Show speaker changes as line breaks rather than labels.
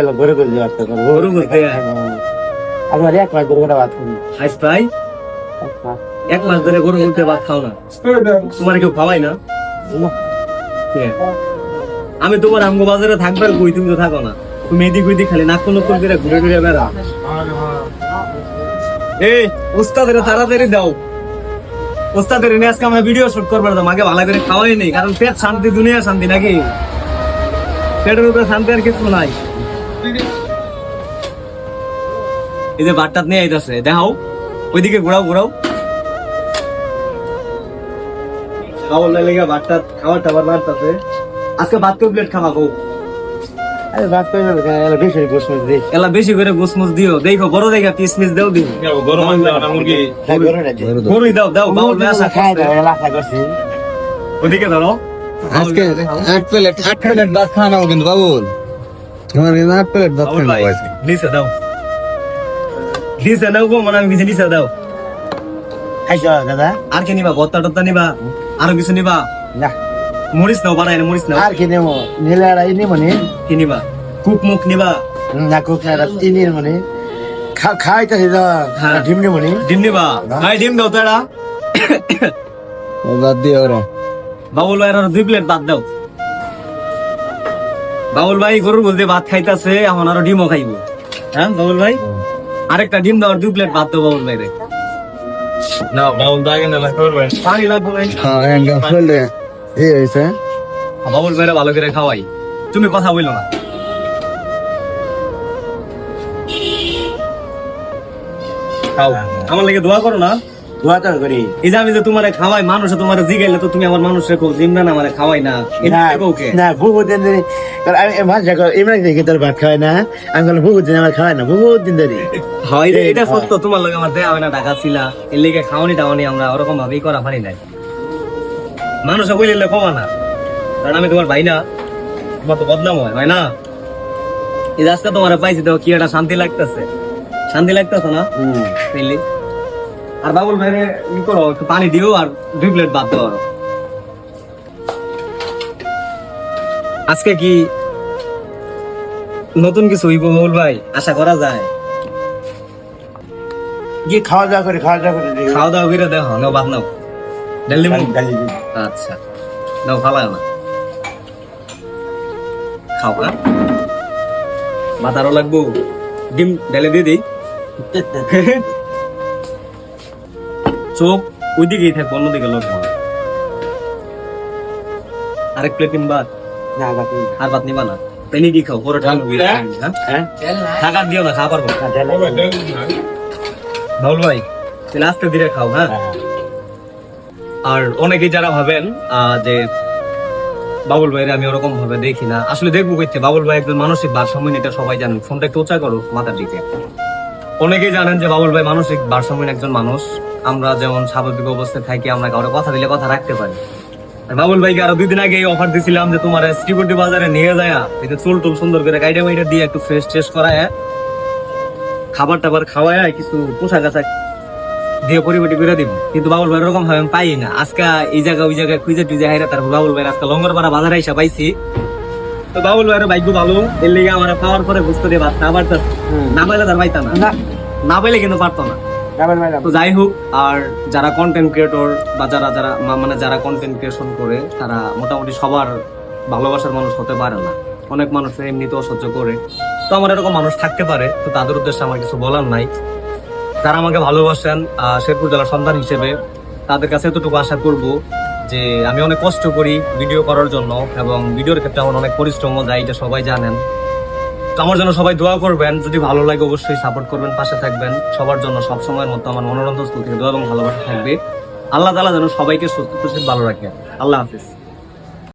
এলো ঘরে করে দিয়ে আসতে পারব
গরু
আমার এক মাস ধরে ভাত খাই
আজ প্রায় এক মাস। ধরে গরু বলতে ভাত খাও না? তোমার কেউ খাওয়াই না? আমি তোমার আমগো বাজারে থাকবে আর কই তুমি তো থাকো না। তুমি এদিক ওইদিক খালি নাক কোনো করে ঘুরে ঘুরে বেড়া। এই উস্তাদের তাড়াতাড়ি দাও। উস্তাদের নিয়ে আজকে আমরা ভিডিও শুট করবার দাম আগে ভালো করে খাওয়াই নেই কারণ পেট শান্তি দুনিয়া শান্তি নাকি? পেটের উপরে শান্তি আর কিছু নাই। এই যে বাটটাত নিয়ে আইতাছে দেখাও। ওইদিকে ঘোরাও ঘোরাও। খাওয়ার লেগে বাটটাত খাবার টাবার বাড়তাছে আজকে ভাত কেউ প্লেট খাওয়া গো
আরে ভাত করে এলো বেশি গোস মজ দিই।
এলা বেশি করে গুসমুস দিও। দেখো বড় দেখা পিস মিস দেও। দিও
গরম
হ্যাঁ না
গরুই দাও দাও বাউল আশা
খাই দাও এলা আশা করছি।
ওদিকে ধরো।
আজকে আট প্লেট আট প্লেট ভাত খাওয়ানো কিন্তু বাবুল। তোমার আট প্লেট
বাউল ভাই
খাওয়ানো
নিচে দাও। নিচে দাও গো মানে কিছু নিচে দাও।
খাইছো দাদা?
আর কি নিবা ভত্তা টত্তা নিবা আরও কিছু নিবা?
না।
মরিচ নাও বানাই না মরিচ নাও।
আর কি নেব? নিলে আর ইনি মনে
কি নিবা? কুক মুখ নিবা।
না কুক না ইনি মনে খা খাইতেছি তো
হ্যাঁ।
ডিম নি মনে
ডিম নিবা? ভাই ডিম দাও তো এটা
বাদ দিয়ে ওরা।
বাবুল ভাই আরও দুই প্লেট ভাত দাও। বাবুল ভাই গরুর বলতে ভাত খাইতাছে এখন আরও ডিমও খাইবো। হ্যাঁ বাবুল ভাই আরেকটা ডিম দাও আর দুই প্লেট ভাত দাও বাবুল ভাই রে
না বাউল দাগে না করবে।
পানি লাগবে ভাই।
হ্যাঁ হ্যাঁ এই হয়েছে।
বাবুল ভাইরা ভালো করে খাওয়াই। তুমি কথা বলল না। খাও। আমার লাগে দোয়া করো না।
দোয়া করি।
এই যে আমি যে তোমারে খাওয়াই মানুষে তোমারে জিগাইলে তো তুমি আমার মানুষে কো আমারে খাওয়াই না। এটা
না
কও
না বহুত দিন ধরে আমি মাছ দেখো ইমরান দেখে তোর ভাত খাওয়াই না আমি বললাম বহুত দিন আমার খাওয়াই না বহুত দিন ধরে।
হয় রে, এটা সত্য তোমার লগে আমার দেয়া হয় না ঢাকা ছিলা। এর লেগে খাওয়ানি টাওয়ানি আমরা ওরকম ভাবেই করা পারি নাই। মানুষে বলিলে কমা না। কারণ আমি তোমার ভাই না তোমার তো বদনাম হয় ভাই না? এই আজকে তোমার পাইছি তো কি একটা শান্তি লাগতেছে। শান্তি লাগতেছে না? আর বাবুল ভাইরে ই করো একটু পানি দিও আর দুই প্লেট ভাত দাও আজকে কি নতুন কিছু হইব বাবুল ভাই? আশা করা যায়।
গিয়ে খাওয়া দাওয়া করে খাওয়া দাওয়া করে।
খাওয়া দাওয়া করে দেখো নাও ভাত নাও। আচ্ছা। নাও ফালা না। খাও হ্যাঁ? ভাত আরও লাগবো। ডিম ঢেলে দিয়ে দিই। চোখ ওইদিকেই থাকব অন্যদিকে লোক। আরেক প্লেট ডিম
না, না।
আর ভাত নিবা না নিয়ে কি খাও পরে ঠান্ডা
হ্যাঁ?
থাকার দিও না খাওয়া পারব। বাউল ভাই তাহলে আস্তে ধীরে খাও হ্যাঁ
হ্যাঁ।
আর অনেকেই যারা ভাবেন আহ, যে বাবুল ভাইয়ের আমি ওরকম ভাবে দেখি না আসলে দেখব করতে বাবুল ভাই একজন মানসিক ভারসাম্য এটা সবাই জানেন ফোনটা একটু উঁচা করো মাথার দিকে অনেকেই জানেন যে বাবুল ভাই মানসিক ভারসাম্যহীন একজন মানুষ। আমরা যেমন স্বাভাবিক অবস্থায় থাকি, আমরা কারও কথা দিলে কথা রাখতে পারি। বাবুল ভাইকে আরও দুদিন আগে অফার দিছিলাম যে তোমার শ্রীকটি বাজারে নিয়ে যায় যে চুল টুল সুন্দর করে গাইডে মাইডে দিয়ে একটু ফ্রেশ ট্রেশ করায়। খাবার টাবার খাওয়ায় কিছু পোশাক আশাক দিয়ে পরিপাটি করে দিব। কিন্তু বাবুল ভাই ওরকম ভাবে আমি পাই না। আজকে এই জায়গা ওই জায়গায় খুঁজে টুজে হাইরা তারপর বাবুল ভাই আজকে লঙ্গরপাড়া বাজারে এসে পাইছি। তো বাবুল ভাইয়ের ভাগ্য ভালো এর লেগে আমার পাওয়ার পরে বুঝতে দিয়ে ভাত না পারতো না পাইলে তার পাইতাম না।
না,
পাইলে কিন্তু পারতো না। তো যাই হোক আর যারা কন্টেন্ট ক্রিয়েটর বা যারা যারা মানে যারা কন্টেন্ট ক্রিয়েশন করে তারা মোটামুটি সবার ভালোবাসার মানুষ হতে পারে না। অনেক মানুষ এমনিতেও সহ্য করে। তো আমার এরকম মানুষ থাকতে পারে তো তাদের উদ্দেশ্যে আমার কিছু বলার নাই। যারা আমাকে ভালোবাসেন আহ, শেরপুর জেলার সন্তান হিসেবে তাদের কাছে এতটুকু আশা করব যে আমি অনেক কষ্ট করি ভিডিও করার জন্য এবং ভিডিওর ক্ষেত্রে আমার অনেক পরিশ্রম যায়, এটা সবাই জানেন। তো আমার জন্য সবাই দোয়া করবেন, যদি ভালো লাগে অবশ্যই সাপোর্ট করবেন, পাশে থাকবেন। সবার জন্য সব সময়ের মতো আমার মনোরঞ্জন স্থল থেকে দোয়া এবং ভালোবাসা থাকবে। আল্লাহ তালা যেন সবাইকে সুস্থ ভালো রাখে। আল্লাহ হাফিজ।